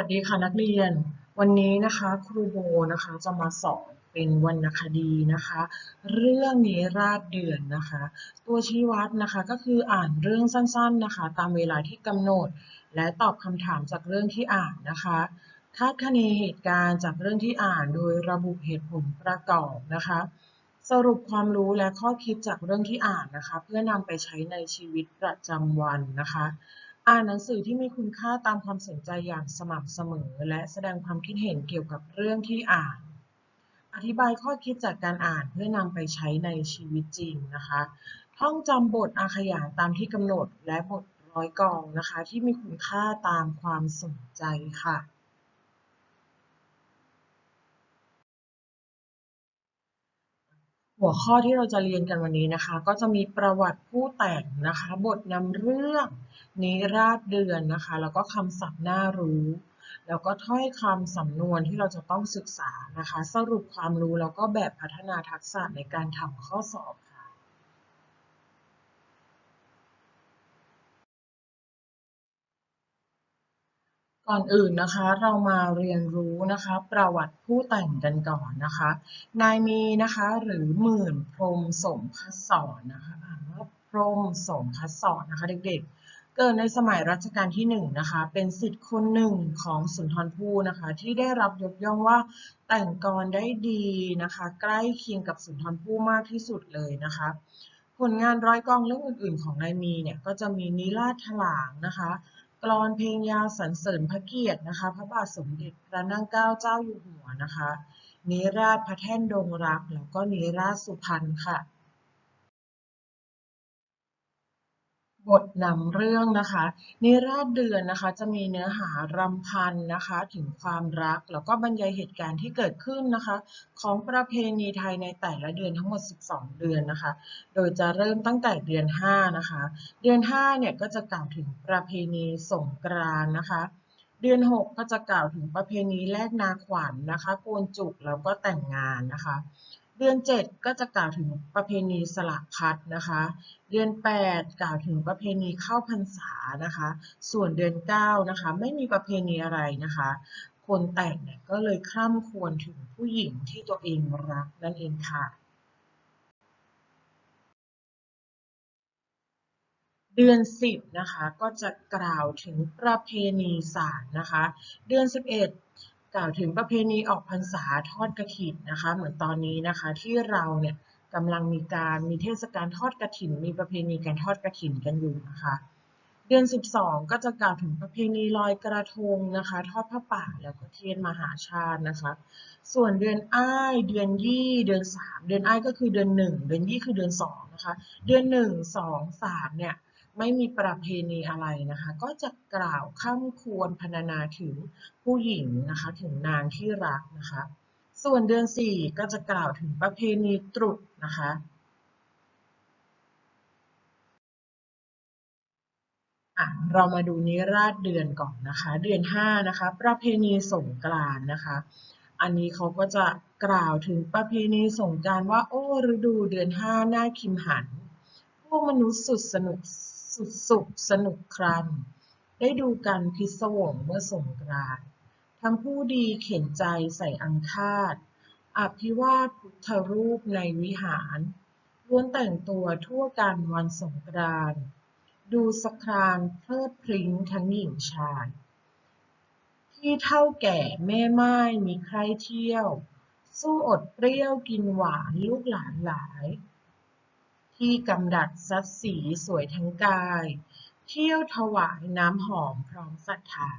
วัสดีค่ะนักเรียน วันนี้นะคะครูโบนะคะจะมาสอนเป็นวรรณคดีนะคะ เรื่องนิราศเดือนนะคะ ตัวชี้วัดนะคะก็คืออ่านเรื่องสั้นๆนะคะ ตามเวลาที่กำหนด และตอบคำถามจากเรื่องที่อ่านนะคะคาดคะเนเหตุการณ์จากเรื่องที่อ่านโดยระบุเหตุผลประกอบนะคะ สรุปความรู้และข้อคิดจากเรื่องที่อ่านนะคะ เพื่อนำไปใช้ในชีวิตประจำวันนะคะ อ่านหนังสือที่มีคุณค่าตามความสนใจอย่างสม่ำเสมอ และแสดงความคิดเห็นเกี่ยวกับเรื่องที่อ่าน อธิบายข้อคิดจากการอ่านเพื่อนำไปใช้ในชีวิตจริงนะคะ ท่องจำบทอาขยานตามที่กำหนดและบทร้อยกองนะคะ ที่มีคุณค่าตามความสนใจค่ะ หัวข้อที่เราจะเรียนกันวันนี้นะคะ ก็จะมีประวัติผู้แต่งนะคะ บทนำเรื่องนิราชเดือนนะคะ แล้วก็คำศัพท์น่ารู้ แล้วก็ถ้อยคำสำนวนที่เราจะต้องศึกษานะคะ สรุปความรู้แล้วก็แบบพัฒนาทักษะในการทำข้อสอบค่ะ ก่อนอื่นนะคะเรามาเรียนรู้นะคะประวัติผู้แต่งกันก่อนนะคะ นายมีนะคะหรือหมื่นพรมสมพัสสรนะคะอ่านว่าพรมสมพัสสรนะคะเด็กๆ เกิดในสมัยรัชกาลที่หนึ่งนะคะเป็นสิทธิ์คนหนึ่งของสุนทรภู่นะคะที่ได้รับยกย่องว่าแต่งกลได้ดีนะคะใกล้เคียงกับสุนทรภู่มากที่สุดเลยนะคะผลงานร้อยกองเรื่องอื่นๆ ของนายมีเนี่ยก็จะมีนิราศถลางนะคะ กรอนเพลงยาวสรรเสริญพระเกียรตินะคะ พระบาทสมเด็จพระนั่งเกล้าเจ้าอยู่หัวนะคะ นิราศพระแท่นดงรัก แล้วก็นิราศสุพรรณค่ะ บทนำเรื่องนะคะนิราศเดือนนะคะจะมีเนื้อหารำพันนะคะถึงความรัก แล้วก็บรรยายเหตุการณ์ที่เกิดขึ้นนะคะ ของประเพณีไทยในแต่ละเดือนทั้งหมด 12 เดือนนะคะ โดยจะเริ่มตั้งแต่เดือน 5 นะคะ เดือน 5 เนี่ยก็จะกล่าวถึงประเพณีสงกรานนะคะ เดือน 6 ก็จะกล่าวถึงประเพณีแลกนาขวัญนนะคะโกนจุกแล้วก็แต่งงานนะคะ เดือน 7 ก็จะกล่าวถึงประเพณีสละพัดนะคะ เดือน 8 กล่าวถึงประเพณีเข้าพรรษานะคะ ส่วนเดือน 9 นะคะ ไม่มีประเพณีอะไรนะคะ คนแต่งเนี่ยก็เลยคร่ำครวญถึงผู้หญิงที่ตัวเองรักนั่นเองค่ะ เดือน 10 นะคะ ก็จะกล่าวถึงประเพณีศาสตร์นะคะ เดือน 11 กล่าวถึงประเพณีออกพรรษาทอดกฐินนะคะ เหมือนตอนนี้นะคะที่เราเนี่ยกำลังมีการมีเทศกาลทอดกฐิน มีประเพณีการทอดกฐินกันอยู่นะคะ เดือน 12 ก็จะกล่าวถึงประเพณีลอยกระทงนะคะ ทอดผ้าป่าแล้วก็เทศมหาชาตินะคะ ส่วนเดือนอ้าย เดือนยี่ เดือน 3 เดือนอ้ายก็คือเดือน 1 เดือนยี่คือเดือน2นะคะ เดือน 1 2 3เนี่ย ไม่มีประเพณีอะไรนะคะ ก็จะกล่าวข้ามควรพรรณนาถึงผู้หญิงนะคะ ถึงนางที่รักนะคะ ส่วนเดือน 4 ก็จะกล่าวถึงประเพณีตรุษนะคะเรามาดูนิราศเดือนก่อนนะคะ เดือน5นะคะ ประเพณีสงกรานนะคะ อันนี้เขาก็จะกล่าวถึงประเพณีสงกรานว่า โอ้ฤดูเดือน5น่าคิมหัน พวกมนุษย์สุดสนุก สุดสุขสนุกครัน ได้ดูกันพิศวงเมื่อสงกรานต์ทั้งผู้ดีเข็นใจใส่อังคาดอภิวาทพุทธรูปในวิหารล้วนแต่งตัวทั่วกันวันสงกรานต์ดูสครานเพลิดพริ้งทั้งหญิงชาย ที่เท่าแก่แม่ไม้มีใครเที่ยว สู้อดเปรี้ยวกินหวานลูกหลานหลาย ที่กำดัดซัดสีสวยทั้งกาย เที่ยวถวายน้ำหอมพร้อมศรัทธา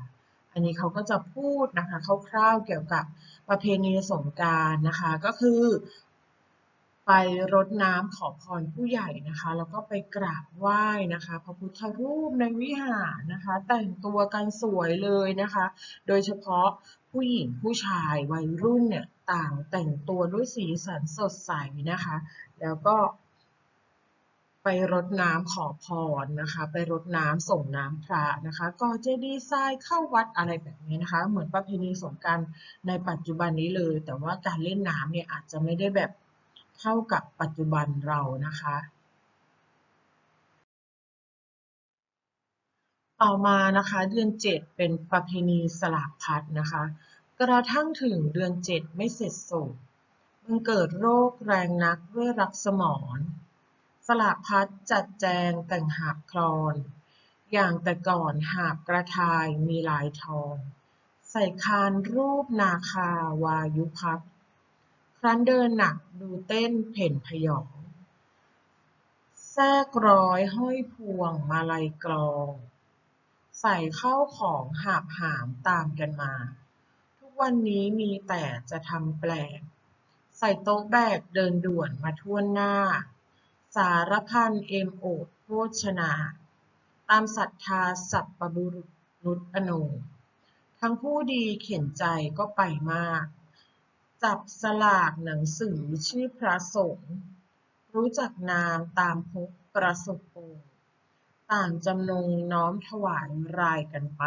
อันนี้เขาก็จะพูดนะคะคร่าวๆเกี่ยวกับประเพณีสงกานต์นะคะ ก็คือ ไปรดน้ำขอพรผู้ใหญ่นะคะ แล้วก็ไปกราบไหว้นะคะพระพุทธรูปในวิหารนะคะ แต่งตัวกันสวยเลยนะคะ โดยเฉพาะผู้หญิงผู้ชายวัยรุ่นเนี่ยต่างแต่งตัวด้วยสีสันสดใสนะคะ แล้วก็ ไปรดน้ำขอพรนะคะ ไปรดน้ำส่งน้ำพระนะคะก่อเจดีย์ทรายเข้าวัดอะไรแบบนี้นะคะ เหมือนประเพณีสงกานต์ในปัจจุบันนี้เลย แต่ว่าการเล่นน้ำเนี่ยอาจจะไม่ได้แบบเท่ากับปัจจุบันเรานะคะต่อมานะคะเดือน7เป็นประเพณีสลากพัดนะคะ กระทั่งถึงเดือน7ไม่เสร็จสูบมันเกิดโรคแรงนักด้วยรักสมร สลากพัดจัดแจงแต่งหาบคลอน อย่างแต่ก่อนหาบกระทายมีลายทอง ใส่คานรูปนาคาวายุพักครั้นเดินหนักดูเต้นเพ่นพยอง แทรกร้อยห้อยพวงมาลัยกลอง ใส่เข้าของหาบหามตามกันมา ทุกวันนี้มีแต่จะทำแปลก ใส่โต๊ะแบกเดินด่วนมาทั่วหน้า สารพันเอมโอดโภชนา ตามศรัทธาสัพปบุรุษนุษอโนทั้งผู้ดีเข็นใจก็ไปมาก จับสลากหนังสือชื่อพระสงฆ์รู้จักนามตามพบประสบโองต่างจำนงน้อมถวายรายกันไป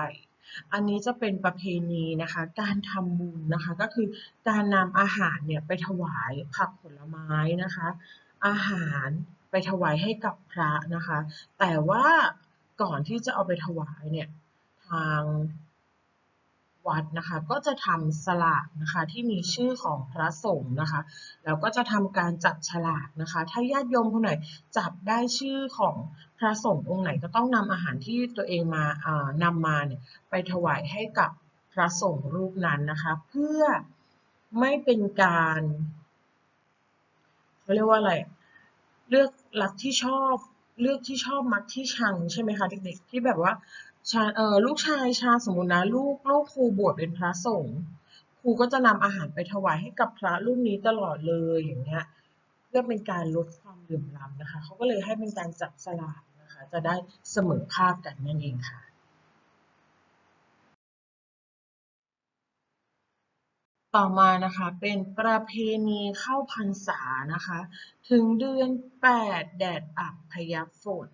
อันนี้จะเป็นประเพณีนะคะ การทำบุญนะคะ ก็คือการนำอาหารเนี่ยไปถวายผักผลไม้นะคะ อาหารไปถวายให้กับพระนะคะ แต่ว่าก่อนที่จะเอาไปถวายเนี่ยทางวัดนะคะก็จะทำสลากนะคะที่มีชื่อของพระสงฆ์นะคะแล้วก็จะทำการจับฉลากนะคะ ถ้าญาติโยมคนไหนจับได้ชื่อของพระสงฆ์องค์ไหนก็ต้องนำอาหารที่ตัวเองมาอ่านำมาเนี่ยไปถวายให้กับพระสงฆ์รูปนั้นนะคะ เพื่อไม่เป็นการเขาเรียกว่าอะไร เลือกรักที่ชอบเลือกที่ชอบมักที่ชังใช่ไหมคะเด็กๆ ที่แบบว่าชาเออลูกชายชาสมมุตินะลูกลูกครูบวชเป็นพระสงฆ์ครูก็จะนำอาหารไปถวายให้กับพระรูปนี้ตลอดเลยอย่างเงี้ยเพื่อเป็นการลดความเหลื่อมล้ำนะคะเขาก็เลยให้เป็นการจับสลากนะคะ จะได้เสมอภาพกันนั่นเองค่ะ ต่อมานะคะเป็นประเพณีเข้าพรรษานะคะ ถึงเดือน 8 แดดอับพยับฝน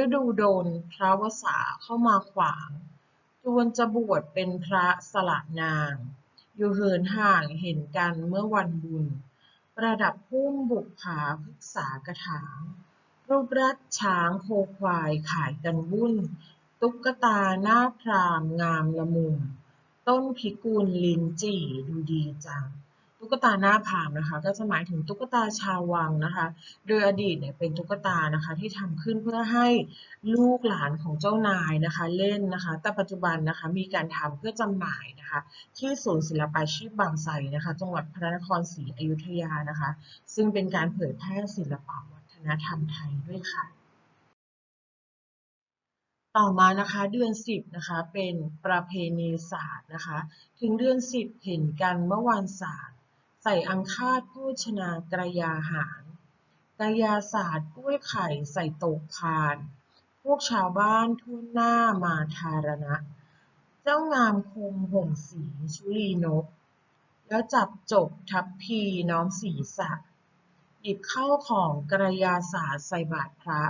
ฤดูโดนพระวสาเข้ามาขวางจวนจะบวชเป็นพระสละนาง อยู่เหินห่างเห็นกันเมื่อวันบุญ ประดับพุ่มบุกผาพฤกษากระถาง รูปรัดช้างโคควายขายกันวุ่น ตุ๊กตาหน้าพรามงามละมุม ต้นพิกุลลินจี่ดูดีจัง ตุ๊กตาหน้าพามนะคะ ก็จะหมายถึงตุ๊กตาชาววังนะคะ โดยอดีตเนี่ยเป็นตุ๊กตานะคะที่ทำขึ้นเพื่อให้ลูกหลานของเจ้านายนะคะเล่นนะคะ แต่ปัจจุบันนะคะมีการทำเพื่อจำหน่ายนะคะที่ศูนย์ศิลปาชีพบางไทรนะคะ จังหวัดพระนครศรีอยุธยานะคะ ซึ่งเป็นการเผยแพร่ศิลปวัฒนธรรมไทยด้วยค่ะ ต่อมานะคะเดือน 10นะคะเป็นประเพณีศาสตร์นะคะถึงเดือน 10 เห็นกันเมื่อวานศาสตร์ ใส่อังคาดโภชนากระยาหารกระยาศาสตร์กล้วยไข่ใส่ตกพาน พวกชาวบ้านทุ่นหน้ามาทารณะ เจ้างามคมห่มสีชุลีนก แล้วจับจบทัพพีน้อมศีรษะ หยิบเข้าของกระยาศาสตร์ใส่บาตรพระ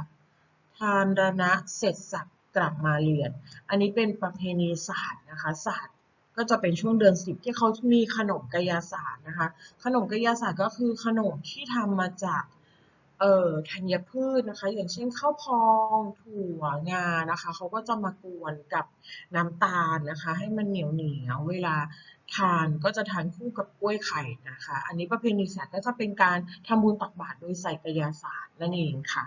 ทานรณะเสร็จสับ กลับมาเรียน อันนี้เป็นประเพณีศาสตร์นะคะศาสตร์ก็จะเป็นช่วงเดือนสิบที่เขามีขนมกายาศาสตร์นะคะ ขนมกายาศาสตร์ก็คือขนมที่ทำมาจากเอ่อธัญพืชนะคะ อย่างเช่นข้าวพองถั่วงานะคะเขาก็จะมากวนกับน้ำตาลนะคะ ให้มันเหนียวเหนียวเวลาทานก็จะทานคู่กับกล้วยไข่นะคะ อันนี้ประเพณีศาสตร์ก็จะเป็นการทำบุญตักบาตรโดยใส่กายาศาสตร์นั่นเองค่ะ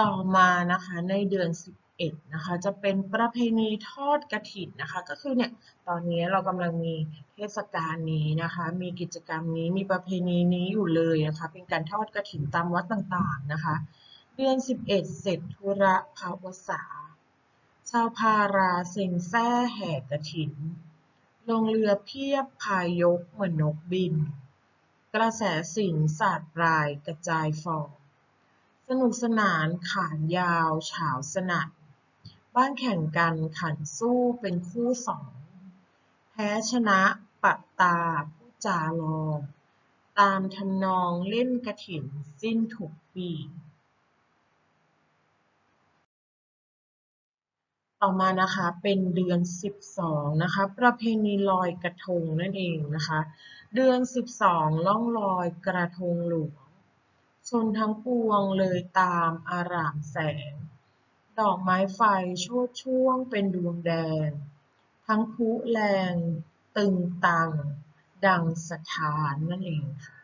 ต่อมานะคะในเดือน 11นะคะจะเป็นประเพณีทอดกฐินนะคะก็คือเนี่ยตอนนี้เรากำลังมีเทศกาลนี้นะคะ มีกิจกรรมนี้มีประเพณีนี้อยู่เลยนะคะเป็นการทอดกฐินตามวัดต่างๆนะคะ เดือน 11 เสร็จธุระภาวสาชาวพาราเซ็งแซ่แห่กฐิน ลงเรือเพียบพายยกเหมือนนกบิน กระแสสินสาดปลายกระจายฟอง สนุกสนานขานยาวเฉาวสนัด บ้านแข่งกันขันสู้เป็นคู่สอง แพ้ชนะปัดตาผู้จาลอง ตามทำนองเล่นกฐินสิ้นทุกปีต่อมานะคะเป็นเดือน 12 นะคะ ประเพณีลอยกระทงนั่นเองนะคะ เดือน 12 ล่องลอยกระทงหลวง ชนทั้งปวงเลยตามอารามแสง ดอกไม้ไฟโชดช่วงเป็นดวงแดง ทั้งพลุแรงตึงตัง ดังสถานนั่นเองค่ะ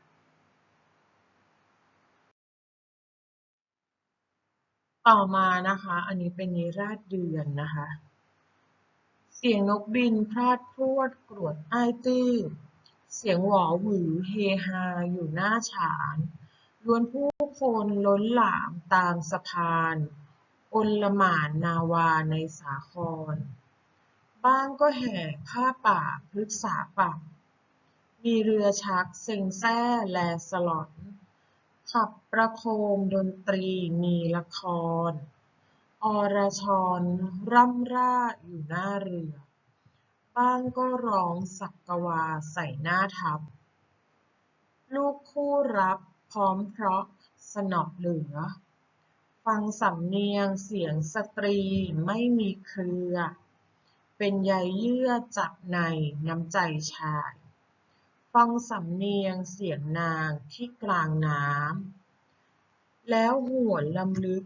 ต่อมานะคะ อันนี้เป็นนิราศเดือนนะคะ เสียงนกบินพลาดพรวดกรวดไอตื้อเสียงหวอหวือเฮฮาอยู่หน้าฉาน ล้วนผู้คนล้นหลามตามสะพานอนละหมานนาวาในสาคร บ้างก็แห่ผ้าป่าพฤกษาปักมีเรือชักเซ็งแซ่แลสลอน ขับประโคมดนตรีมีละคร อรชรร่ำร่าอยู่หน้าเรือ บ้างก็ร้องสักกวาใส่หน้าทับ ลูกคู่รับ พร้อมเพราะสนอเหลือ ฟังสำเนียงเสียงสตรีไม่มีเครือ เป็นใยเยื่อจับในน้ำใจชาย ฟังสำเนียงเสียงนางที่กลางน้ำแล้วหวนลำลึก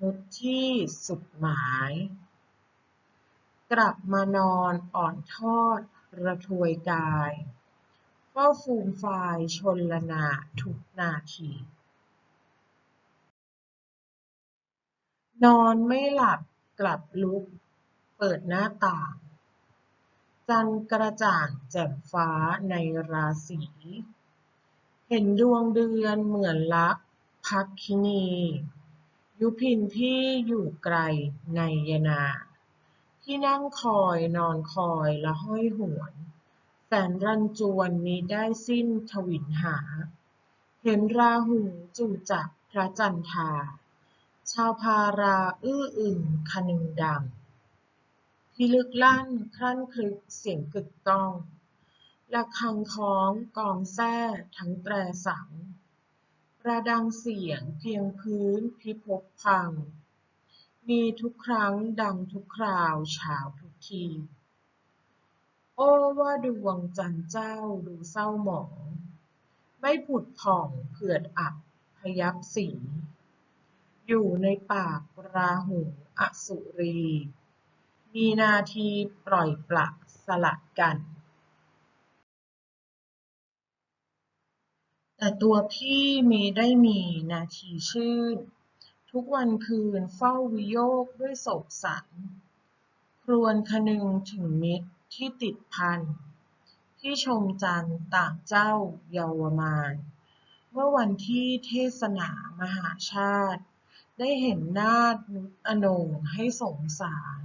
นุชที่สุดหมาย กลับมานอนอ่อนทอดระทวยกาย เฝ้าฟูมฟายชนละนาทุกนาที นอนไม่หลับกลับลุก เปิดหน้าต่าง จันกระจ่างแจ่มฟ้าในราศีเห็นดวงเดือนเหมือนลักษณ์ภักคินี ยุพินที่อยู่ไกลในยนา ที่นั่งคอยนอนคอยละห้อยหวน แสนรันจวนมิได้สิ้นทวินหา เห็นราหูจู่จักพระจันทา ชาวพาราอื้ออึงคนึงดัง พิลึกลั่นครั่นครึกเสียงกึกก้องระฆังคล้องกองแส้ทั้งแตรสัง ประดังเสียงเพียงพื้นพิภพพัง มีทุกครั้งดังทุกคราวเฉาวทุกที โอ้ว่าดวงจันทร์เจ้าดูเศร้าหมอง ไม่ผุดผ่องเผือดอับพยับสี อยู่ในปากราหูอสุรี มีนาทีปล่อยปละสลัดกัน แต่ตัวพี่มีได้มีนาทีชื่น ทุกวันคืนเฝ้าวิโยคด้วยโศกสัน ครวญคนึงถึงมิตร ที่ติดพัน ที่ชมจันทร์ต่างเจ้าเยาวมานเมื่อวันที่เทศนามหาชาติ ได้เห็นนาฏนุชอนงให้สงสาร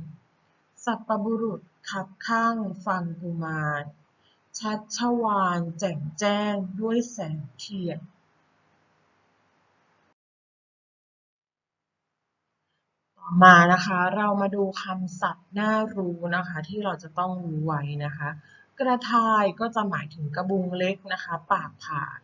สัพบุรุษคับข้างฟังกุมาร ชัดชวาลแจ่มแจ้งด้วยแสงเทียน ต่อ มานะคะ เรามาดูคำศัพท์น่ารู้นะคะ ที่เราจะต้องรู้ไว้นะคะ กระทายก็จะหมายถึงกระบุงเล็กนะคะ ปากผาย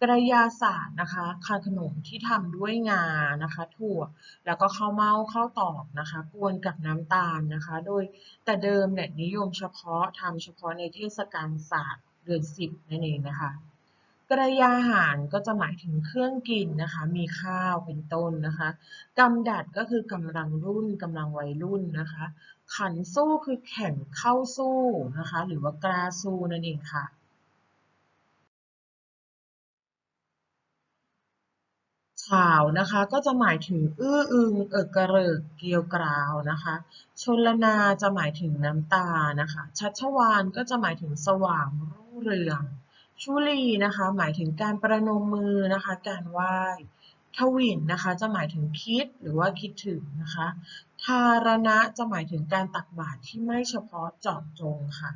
กระยาศาสตร์นะคะคาขนมที่ทำด้วยงานะคะ ถั่วแล้วก็ข้าวเม่าข้าวตอกนะคะกวนกับน้ำตาลนะคะ โดยแต่เดิมเนี่ยนิยมเฉพาะทำเฉพาะในเทศกาลศาสตร์เดือนสิบนั่นเองนะคะ กระยาหารก็จะหมายถึงเครื่องกินนะคะ มีข้าวเป็นต้นนะคะกำดัดก็คือกำลังรุ่นกำลังวัยรุ่นนะคะ ขันสู้คือแข่งเข้าสู้นะคะ หรือว่ากล้าสู้นั่นเองค่ะฉาวนะคะก็จะหมายถึงอื้ออึงเอิกกระเริกเกียวกราวนะคะ ชนลนาจะหมายถึงน้ำตานะคะ ชัชวาลก็จะหมายถึงสว่างรุ่งเรือง ชุลีนะคะ หมายถึงการประนมมือนะคะ การไหว้ทวินนะคะ จะหมายถึงคิดหรือว่าคิดถึงนะคะ ทารณะจะหมายถึงการตักบาตรที่ไม่เฉพาะเจาะจงค่ะ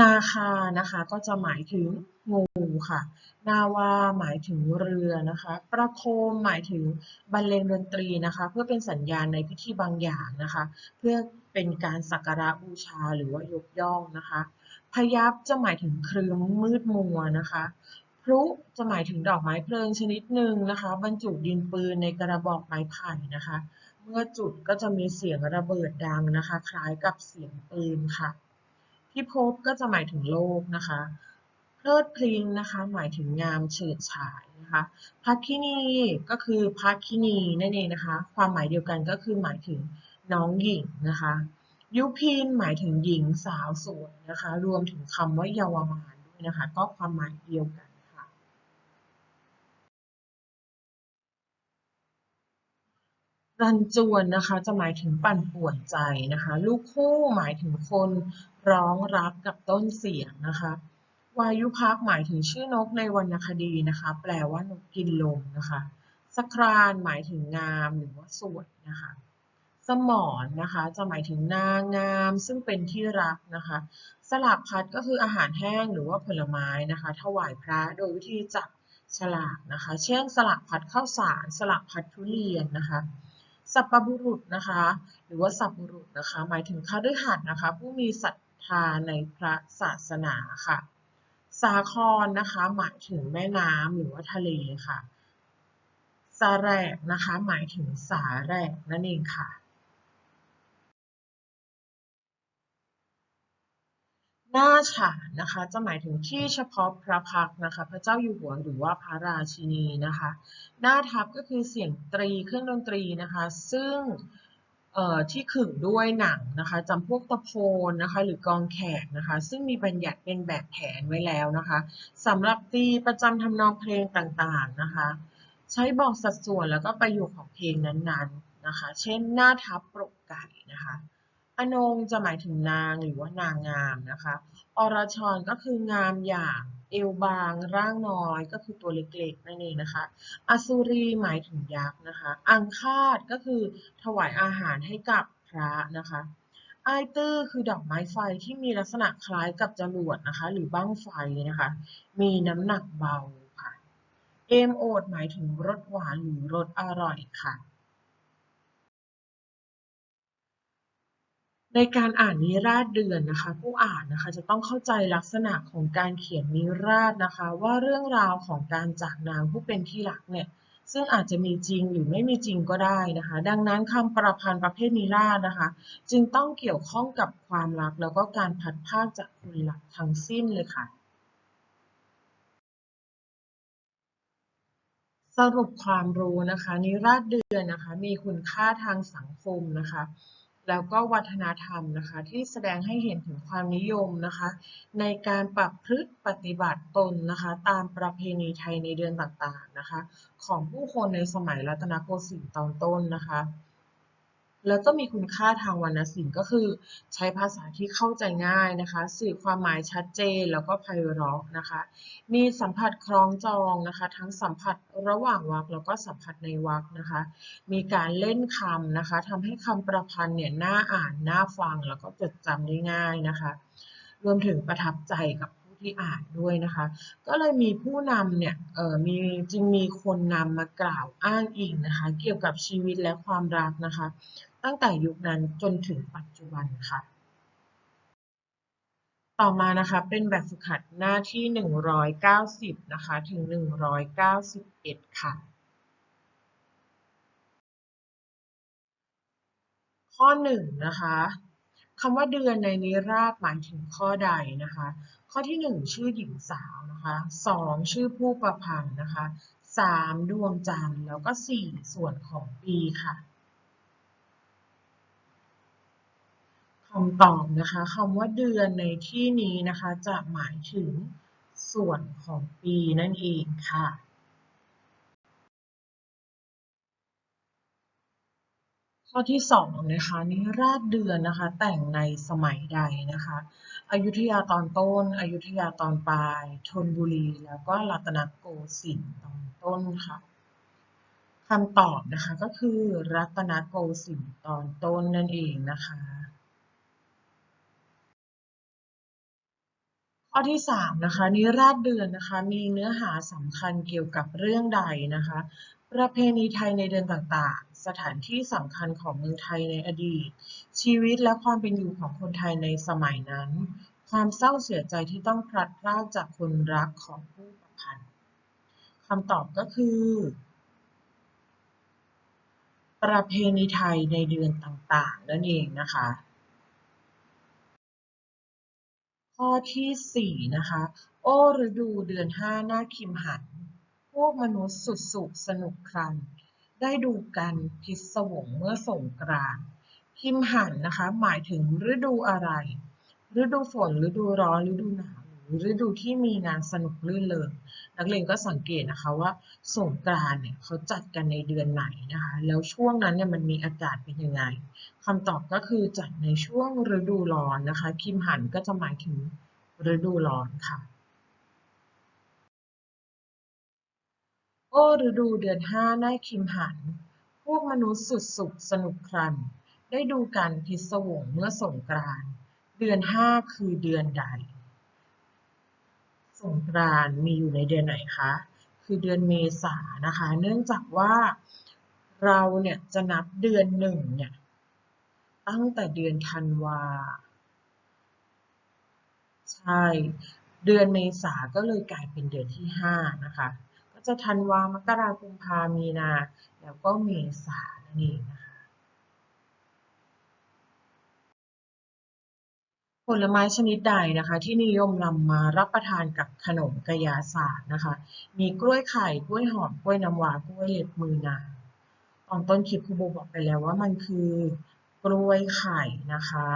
นาคานะคะ ก็จะหมายถึงงูค่ะ นาวาหมายถึงเรือนะคะ ประโคมหมายถึงบรรเลงดนตรีนะคะ เพื่อเป็นสัญญาณในพิธีบางอย่างนะคะ เพื่อเป็นการสักการะบูชาหรือว่ายกย่องนะคะ พยับจะหมายถึงครึ้มมืดมัวนะคะพลุจะหมายถึงดอกไม้เพลิงชนิดหนึ่งนะคะ บรรจุดินปืนในกระบอกไม้ไผ่นะคะ เมื่อจุดก็จะมีเสียงระเบิดดังนะคะ คล้ายกับเสียงปืนค่ะ พิภพก็จะหมายถึงโลกนะคะ เพลิดเพลินนะคะ หมายถึงงามเฉิดฉายนะคะพัคินีก็คือพัคินีนั่นเองนะคะ ความหมายเดียวกันก็คือหมายถึงน้องหญิงนะคะ ยุพินหมายถึงหญิงสาวสวยนะคะ รวมถึงคำว่าเยาวมานด้วยนะคะ ก็ความหมายเดียวกันค่ะ รันจวนนะคะจะหมายถึงปั่นป่วนใจนะคะ ลูกคู่หมายถึงคนร้องรับกับต้นเสียงนะคะ วายุพักหมายถึงชื่อนกในวรรณคดีนะคะ แปลว่านกกินลมนะคะสครานหมายถึงงามหรือว่าสวยนะคะ สมอนนะคะจะหมายถึงนางงามซึ่งเป็นที่รักนะคะ สลักพัดก็คืออาหารแห้งหรือว่าผลไม้นะคะ ถวายพระโดยวิธีจับฉลากนะคะ เช่น สลักพัดข้าวสาร สลักพัดทุเรียนนะคะ สัพบุรุษนะคะ หรือว่าสัพบุรุษนะคะ หมายถึงคฤหัสถ์นะคะ ผู้มีศรัทธาในพระศาสนาค่ะ สาครนะคะ หมายถึงแม่น้ำหรือว่าทะเลค่ะสาแรกนะคะ หมายถึงสาแรกนั่นเองค่ะ หน้าฉานนะคะ จะหมายถึงที่เฉพาะพระพักนะคะ พระเจ้าอยู่หัวหรือว่าพระราชินีนะคะ หน้าทับก็คือเสียงตรีเครื่องดนตรีนะคะ ซึ่งเอ่อที่ขึงด้วยหนังนะคะจำพวกตะโพนนะคะหรือกองแขกนะคะ ซึ่งมีบัญญัติเป็นแบบแผนไว้แล้วนะคะสำหรับตีประจำทำนองเพลงต่างๆนะคะ ใช้บอกสัดส่วนแล้วก็ประโยคของเพลงนั้นๆนะคะ เช่นหน้าทับปรกไก่นะคะ อนงจะหมายถึงนางหรือว่านางงามนะคะ อรชรก็คืองามอย่างเอวบาง ร่างน้อยก็คือตัวเล็กๆนั่นเองนะคะ อสุรีหมายถึงยักษ์นะคะ อังคาดก็คือถวายอาหารให้กับพระนะคะอายตื้อคือดอกไม้ไฟที่มีลักษณะคล้ายกับจรวดนะคะ หรือบั้งไฟนะคะ มีน้ำหนักเบาค่ะ เอมโอดหมายถึงรสหวานหรือรสอร่อยค่ะ ในการอ่านนิราศเดือนนะคะ ผู้อ่านนะคะจะต้องเข้าใจลักษณะของการเขียนนิราศนะคะ ว่าเรื่องราวของการจากนางผู้เป็นที่รักเนี่ยซึ่งอาจจะมีจริงหรือไม่มีจริงก็ได้นะคะ ดังนั้นคำประพันธ์ประเภทนิราศนะคะ จึงต้องเกี่ยวข้องกับความรัก แล้วก็การพัดพรากจากคนรักทั้งสิ้นเลยค่ะ สรุปความรู้นะคะ นิราศเดือนนะคะ มีคุณค่าทางสังคมนะคะ แล้วก็วัฒนธรรมนะคะ ที่แสดงให้เห็นถึงความนิยมนะคะ ในการปรับพฤติปฏิบัติตนนะคะ ตามประเพณีไทยในเดือนต่างๆนะคะ ของผู้คนในสมัยรัตนโกสินทร์ตอนต้นนะคะ แล้วก็มีคุณค่าทางวรรณศิลป์ก็คือ ใช้ภาษาที่เข้าใจง่ายนะคะ สื่อความหมายชัดเจนแล้วก็ไพเราะนะคะ มีสัมผัสคล้องจองนะคะ ทั้งสัมผัสระหว่างวรรคแล้วก็สัมผัสในวรรคนะคะ มีการเล่นคำนะคะทำให้คำประพันธ์เนี่ยน่าอ่านน่าฟังแล้วก็จดจำได้ง่ายนะคะ รวมถึงประทับใจกับผู้ที่อ่านด้วยนะคะ ก็เลยมีผู้นำเนี่ยเอ่อมีจึงมีคนนำมากล่าวอ้างอิงนะคะ เกี่ยวกับชีวิตและความรักนะคะ ตั้งแต่ยุคนั้นจนถึงปัจจุบันค่ะ ต่อมานะคะเป็นแบบฝึกหัดหน้าที่ 190 นะคะ ถึง 191 ค่ะ ข้อ 1 นะคะคำว่าเดือนในนิราศหมายถึงข้อใดนะคะ ข้อที่ 1 ชื่อหญิงสาวนะคะ2ชื่อผู้ประพันธ์นะคะ3ดวงจันทร์แล้วก็ 4 ส่วนของปีค่ะ คำตอบนะคะคำว่าเดือนในที่นี้นะคะ จะหมายถึงส่วนของปีนั่นเองค่ะ ข้อที่สองนะคะนิราศเดือนนะคะ แต่งในสมัยใดนะคะอยุธยาตอนต้นอยุธยาตอนปลายธนบุรี แล้วก็รัตนโกสินทร์ตอนต้นค่ะคำตอบนะคะก็คือรัตนโกสินทร์ตอนต้นนั่นเองนะคะ ข้อที่ 3 นะคะ นิราศเดือนนะคะ มีเนื้อหาสำคัญเกี่ยวกับเรื่องใดนะคะ ประเพณีไทยในเดือนต่างๆ สถานที่สำคัญของเมืองไทยในอดีต ชีวิตและความเป็นอยู่ของคนไทยในสมัยนั้น ความเศร้าเสียใจที่ต้องพลัดพรากจากคนรักของผู้ประพันธ์คำตอบก็คือ ประเพณีไทยในเดือนต่างๆ นั่นเองนะคะ ข้อที่สี่นะคะ โอ้ฤดูเดือนห้าหน้าคิมหัน พวกมนุษย์สุดสุขสนุกครัน ได้ดูกันพิศวงเมื่อสงกรานคิมหันนะคะ หมายถึงฤดูอะไร ฤดูฝน ฤดูร้อน ฤดูหนาว ฤดูที่มีงานสนุกลื่นเริงนักเรียนก็สังเกตนะคะว่าสงกรานต์เนี่ยเขาจัดกันในเดือนไหนนะคะแล้วช่วงนั้นเนี่ยมันมีอากาศเป็นยังไงคำตอบก็คือจัดในช่วงฤดูร้อนนะคะคิมหันก็จะหมายถึงฤดูร้อนค่ะ โอ้ฤดูเดือนห้าได้คิมหัน พวกมนุษย์สุดสุขสนุกครัน ได้ดูกันพิศวงเมื่อสงกรานต์เดือนห้าคือเดือนใด สงกรานต์มีอยู่ในเดือนไหนคะ คือเดือนเมษานะคะ เนื่องจากว่าเราเนี่ยจะนับเดือนหนึ่งเนี่ยตั้งแต่เดือนธันวา ใช่ เดือนเมษาก็เลยกลายเป็นเดือนที่ห้านะคะ ก็จะธันวามกราคมพามีนา แล้วก็เมษานั่นเองนะคะ ผ ลไม้ชนิดใดนะคะ ที่นิยมนำมารับประทานกับขนมกระยาศาสตร์นะคะ มีกล้วยไข่กล้วยหอมกล้วยน้ำว้ากล้วยเล็บมือนางตอนต้นคลิปครูโบบอกไปแล้วว่ามันคือกล้วยไข่นะคะ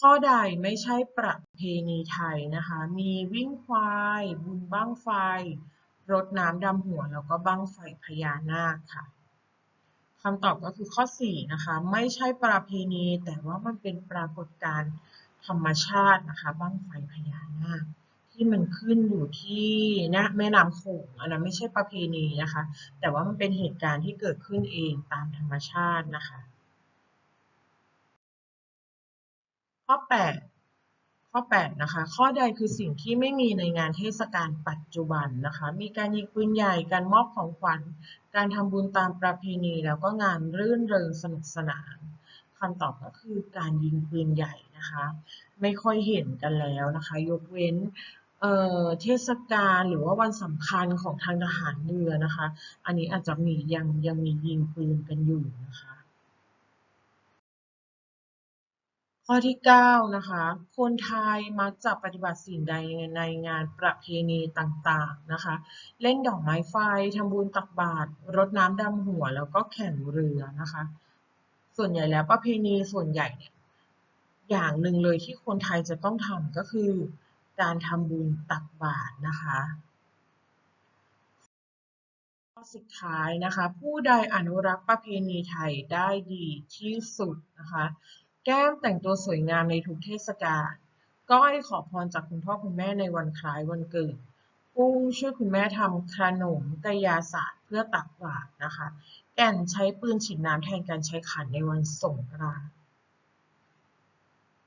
ข้อใดไม่ใช่ประเพณีไทยนะคะ มีวิ่งควาย บุญบั้งไฟรดน้ำดำหัวแล้วก็บั้งไฟพญานาคค่ะ คำตอบก็คือข้อ 4 นะคะ ไม่ใช่ประเพณี แต่ว่ามันเป็นปรากฏการณ์ธรรมชาตินะคะบั้งไฟพญานาคที่มันขึ้นอยู่ที่นะแม่น้ำโขงอันนั้นไม่ใช่ประเพณีนะคะ แต่ว่ามันเป็นเหตุการณ์ที่เกิดขึ้นเองตามธรรมชาตินะคะ ข้อ 8 ข้อ 8 นะคะ ข้อใดคือสิ่งที่ไม่มีในงานเทศกาลปัจจุบันนะคะ มีการยิงปืนใหญ่ การมอบของขวัญ การทำบุญตามประเพณี แล้วก็งานรื่นเริงสนุกสนานคำตอบก็คือการยิงปืนใหญ่นะคะ ไม่ค่อยเห็นกันแล้วนะคะ ยกเว้นเเทศกาลหรือว่าวันสำคัญของทางทหารเรือนะคะ อันนี้อาจจะมียังยังมียิงปืนกันอยู่นะคะ ข้อที่ 9 นะคะ คนไทยมักจะปฏิบัติสิ่งใดในงานประเพณีต่างๆนะคะ เล่นดอกไม้ไฟทำบุญตักบาตรรดน้ำดำหัว แล้วก็แข่งเรือนะคะ ส่วนใหญ่แล้วประเพณีส่วนใหญ่เนี่ยอย่างหนึ่งเลยที่คนไทยจะต้องทำก็คือการทำบุญตักบาตรนะคะข้อสุดท้ายนะคะ ผู้ใดอนุรักษ์ประเพณีไทยได้ดีที่สุดนะคะ แก้มแต่งตัวสวยงามในทุกเทศกาล ก้อยขอพรจากคุณพ่อคุณแม่ในวันคล้ายวันเกิด กุ้งช่วยคุณแม่ทำขนมกายาศาสตร์เพื่อตักบาตรนะคะ แก่นใช้ปืนฉีดน้ำแทนการใช้ขันในวันสงกรานต์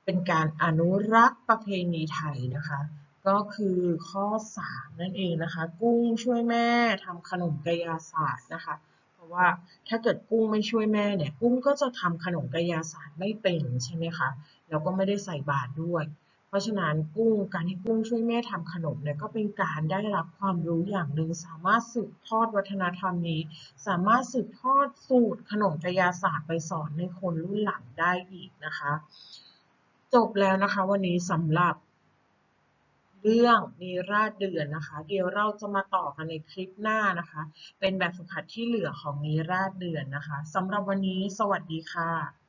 เป็นการอนุรักษ์ประเพณีไทยนะคะ ก็คือข้อ 3 นั่นเองนะคะ กุ้งช่วยแม่ทำขนมกายาศาสตร์นะคะ ราะว่าถ้าเกิดกุ้งไม่ช่วยแม่เนี่ยกุ้งก็จะทำขนมกายาศาสตร์ไม่เป็นใช่ไหมคะแล้วก็ไม่ได้ใส่บาตรด้วย เพราะฉะนั้นกุ้งการที่กุ้งช่วยแม่ทำขนมเนี่ยก็เป็นการได้รับความรู้อย่างหนึ่งสามารถสืบทอดวัฒนธรรมนี้ สามารถสืบทอดสูตรขนมกายาศาสตร์ไปสอนในคนรุ่นหลังได้อีกนะคะ จบแล้วนะคะวันนี้สำหรับ เรื่องนิราศเดือนนะคะ เดี๋ยวเราจะมาต่อกันในคลิปหน้านะคะ เป็นแบบฝึกหัดที่เหลือของนิราศเดือนนะคะสำหรับวันนี้สวัสดีค่ะ